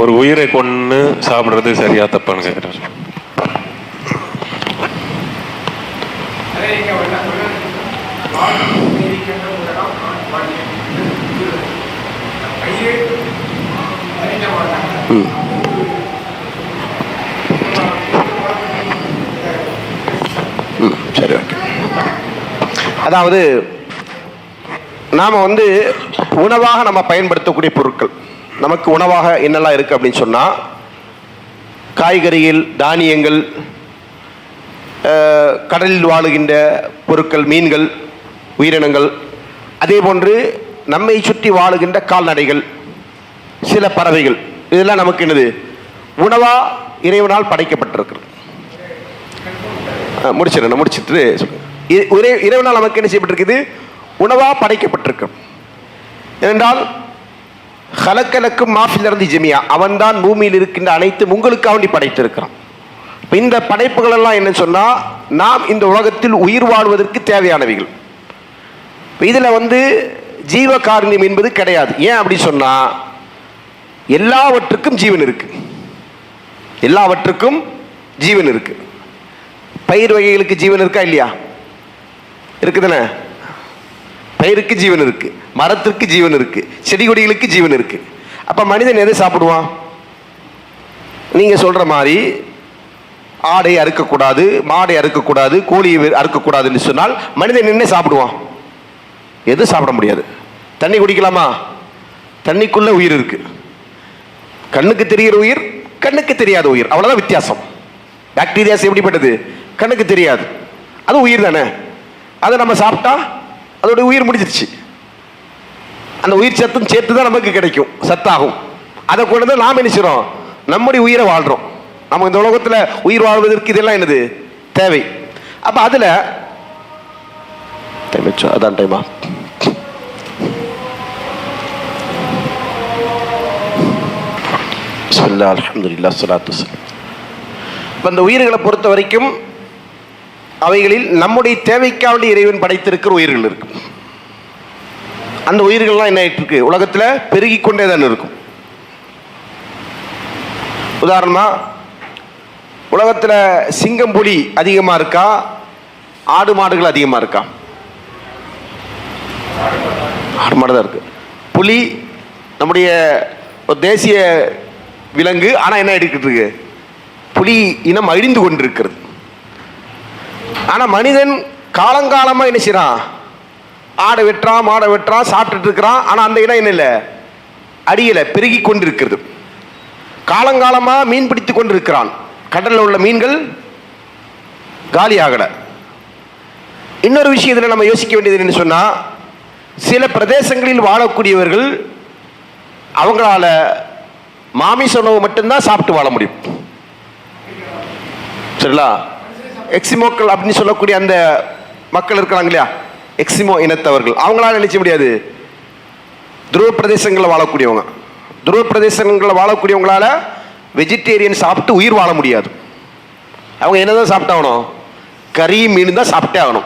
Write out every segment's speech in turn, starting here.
ஒரு உயிரை கொன்று சாப்பிட்றது சரியா தப்பான்னு கேட்குறாரு ம் சரி ஓகே. அதாவது நாம் வந்து உணவாக நம்ம பயன்படுத்தக்கூடிய பொருட்கள். நமக்கு உணவாக என்னெல்லாம் இருக்குது அப்படின்னு சொன்னால் காய்கறிகள் தானியங்கள் கடலில் வாழுகின்ற பொருட்கள் மீன்கள் உயிரினங்கள் அதே போன்று நம்மை சுற்றி வாழுகின்ற கால்நடைகள் சில பறவைகள் இதெல்லாம் நமக்கு என்னது? உணவாக இறைவனால் படைக்கப்பட்டிருக்கிறது. முடிச்சிடணும் முடிச்சிடுறேன் முடிச்சிட்டு சொல்லுங்க இறைவனால் நமக்கு என்ன செய்யப்பட்டிருக்குது? உணவாக படைக்கப்பட்டிருக்கிறோம் ஏனென்றால் ஹலக்கலக்கும் மாஃபிலிருந்து ஜெமியா. அவன் தான் பூமியில் இருக்கின்ற அனைத்தும் உங்களுக்காக வேண்டி படைத்திருக்கிறான். இந்த படைப்புகள் எல்லாம் என்ன சொன்னால் நாம் இந்த உலகத்தில் உயிர் வாழ்வதற்கு தேவையானவைகள். இதில் வந்து ஜீவ காரணியம் என்பது கிடையாது. ஏன் அப்படி சொன்னால் எல்லாவற்றுக்கும் ஜீவன் இருக்கு. எல்லாவற்றுக்கும் ஜீவன் இருக்கு. பயிர் வகைகளுக்கு ஜீவன் இருக்கா இல்லையா? இருக்குதானே? பயிருக்கு ஜீவன் இருக்கு மரத்திற்கு ஜீவன் இருக்கு செடி கொடிகளுக்கு ஜீவன் இருக்கு. அப்ப மனிதன் எதை சாப்பிடுவான்? நீங்க சொல்ற மாதிரி ஆடை அறுக்கக்கூடாது மாடை அறுக்கக்கூடாது கோழியை அறுக்கக்கூடாதுன்னு சொன்னால் மனிதன் என்ன சாப்பிடுவான்? எது சாப்பிட முடியாது. தண்ணி குடிக்கலாமா? தண்ணிக்குள்ள உயிர் இருக்கு. கண்ணுக்கு தெரிகிற உயிர் கண்ணுக்கு தெரியாத உயிர். அவ்வளோதான் வித்தியாசம். பாக்டீரியாஸ் எப்படிப்பட்டது? கண்ணுக்கு தெரியாது. அது உயிர் தானே. அதை நம்ம சாப்பிட்டா அதோட உயிர் முடிஞ்சிருச்சு. அந்த உயிர் சத்தும் சேர்த்து தான் நமக்கு கிடைக்கும். சத்தாகும். அதை கொண்டு தான் நாம் என்ன நம்முடைய உயிரை வாழ்கிறோம் நம்ம இந்த உலகத்தில் உயிர் வாழ்வதற்கு இதெல்லாம் என்னது? தேவை. அப்போ அதில் டைம் அதான் டைமா அலமதுல்லா சலாத்து இப்போ இந்த உயிர்களை பொறுத்த வரைக்கும் அவைகளில் நம்முடைய தேவைக்காவண்டி இறைவன் படைத்திருக்கிற உயிர்கள் இருக்கு அந்த உயிர்கள்லாம் என்ன ஆயிட்டு இருக்கு உலகத்தில் பெருகி கொண்டே தான் இருக்கும். உதாரணமாக உலகத்தில் சிங்கம் புலி அதிகமாக இருக்கா? ஆடு மாடுகள் அதிகமாக இருக்கா? ஆடு மாடு தான் இருக்கு. புலி நம்முடைய ஒரு தேசிய விலங்கு ஆனால் என்ன எடுக்கிட்டு இருக்கு புலி இனம் அழிந்து கொண்டிருக்கிறது. ஆனால் மனிதன் காலங்காலமாக என்ன செய்கிறான் ஆடை வெட்டுறான் மாடை வெட்டுறான் சாப்பிட்டுட்டு இருக்கிறான். ஆனால் அந்த இடம் என்ன இல்லை? அடியல பெருகி கொண்டிருக்கிறது. காலங்காலமாக மீன் பிடித்து கொண்டிருக்கிறான். கடலில் உள்ள மீன்கள் காலியாகலை இன்னொரு விஷயத்தில் நம்ம யோசிக்க வேண்டியது என்னன்னு சொன்னால் சில பிரதேசங்களில் வாழக்கூடியவர்கள் அவங்களால மாமிச உணவு மட்டும்தான் சாப்பிட்டு வாழ முடியும். சரிங்களா? எக்ஸிமோக்கள் அப்படின்னு சொல்லக்கூடிய அந்த மக்கள் இருக்கிறாங்க இல்லையா? எக்ஸிமோ இனத்தவர்கள். அவங்களால நினைச்ச முடியாது. துருவ பிரதேசங்களில் வாழக்கூடியவங்க. துருவ பிரதேசங்களில் வாழக்கூடியவங்களால வெஜிடேரியன் சாப்பிட்டு உயிர் வாழ முடியாது. அவங்க என்னதான் சாப்பிட்டாகணும்? கறி மீன் தான் சாப்பிட்டே ஆகணும்.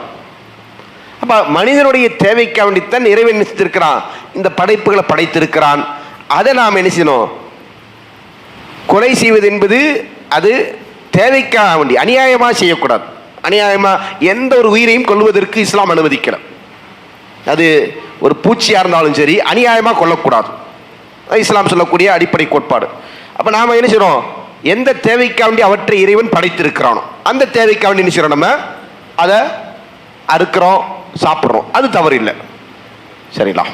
அப்ப மனிதனுடைய தேவைக்கு வேண்டித்தான் இறைவன் நினைத்திருக்கிறான் இந்த படைப்புகளை படைத்திருக்கிறான். அதை நாம் என்ன செய்யணும்? கொலை செய்வது என்பது அது தேவைக்காக வேண்டி அநியாயமாக செய்யக்கூடாது. அநியாயமாக எந்த ஒரு உயிரையும் கொள்வதற்கு இஸ்லாம் அனுமதிக்கல. அது ஒரு பூச்சியாக இருந்தாலும் சரி அநியாயமாக கொல்லக்கூடாது. இஸ்லாம் சொல்லக்கூடிய அடிப்படை கோட்பாடு. அப்போ நாம் என்ன செய்கிறோம் எந்த தேவைக்காக வேண்டி அவற்றை இறைவன் படைத்திருக்கிறானோ அந்த தேவைக்காக வேண்டி என்ன செய்கிறோம் நம்ம? அதை அறுக்கிறோம் சாப்பிட்றோம். அது தவறு இல்லை சரிங்களா?